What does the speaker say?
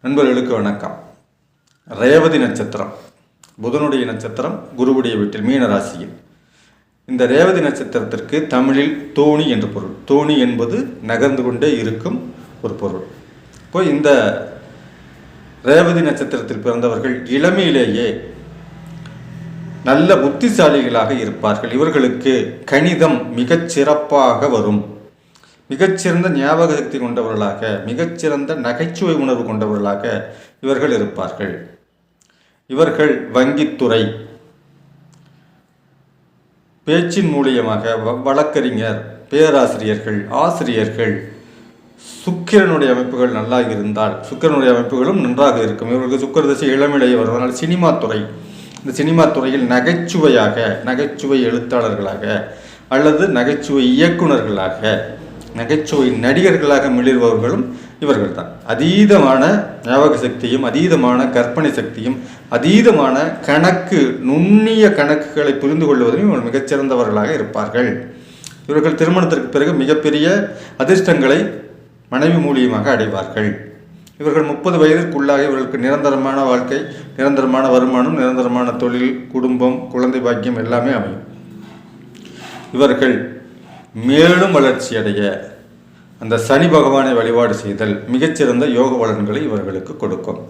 நண்பர்களுக்கு வணக்கம். ரேவதி நட்சத்திரம் புதனுடைய நட்சத்திரம் குருவுடைய வீட்டில் மீன ராசியில். இந்த ரேவதி நட்சத்திரத்திற்கு தமிழில் தோணி என்று பொருள். தோணி என்பது நகர்ந்து கொண்டே இருக்கும் ஒரு பொருள். இப்போ இந்த ரேவதி நட்சத்திரத்தில் பிறந்தவர்கள் இளமையிலேயே நல்ல புத்திசாலிகளாக இருப்பார்கள். இவர்களுக்கு கணிதம் மிகச் சிறப்பாக வரும். மிகச்சிறந்த ஞாபக சக்தி கொண்டவர்களாக மிகச்சிறந்த நகைச்சுவை உணர்வு கொண்டவர்களாக இவர்கள் இருப்பார்கள். இவர்கள் வங்கித்துறை. பேச்சின் மூலியமாக வ- வழக்கறிஞர் பேராசிரியர்கள் ஆசிரியர்கள் சுக்கிரனுடைய அமைப்புகள் நல்லா இருந்தால் சுக்கிரனுடைய அமைப்புகளும் நன்றாக இருக்கும். இவர்களுக்கு சுக்கர தசை இளமிடையே வருவதனால் சினிமா துறை. இந்த சினிமா துறையில் நகைச்சுவையாக நகைச்சுவை எழுத்தாளர்களாக அல்லது நகைச்சுவை இயக்குனர்களாக நகைச்சுவை நடிகர்களாக மிளிர்பவர்களும் இவர்கள் தான் அதீதமான ஞாபக சக்தியும் அதீதமான கற்பனை சக்தியும் அதீதமான கணக்கு நுண்ணிய கணக்குகளை புரிந்து கொள்வதிலும் இவர்கள் மிகச்சிறந்தவர்களாக இருப்பார்கள். இவர்கள் திருமணத்திற்கு பிறகு மிகப்பெரிய அதிர்ஷ்டங்களை மனைவி மூலியமாக அடைவார்கள். இவர்கள் முப்பது வயதிற்குள்ளாக இவர்களுக்கு நிரந்தரமான வாழ்க்கை நிரந்தரமான வருமானம் நிரந்தரமான தொழில் குடும்பம் குழந்தை பாக்கியம் எல்லாமே அமையும். இவர்கள் மேலும் வளர்ச்சி அடைய அந்த சனி பகவானை வழிபாடு செய்தல் மிகச்சிறந்த யோக பலன்களை இவர்களுக்கு கொடுக்கும்.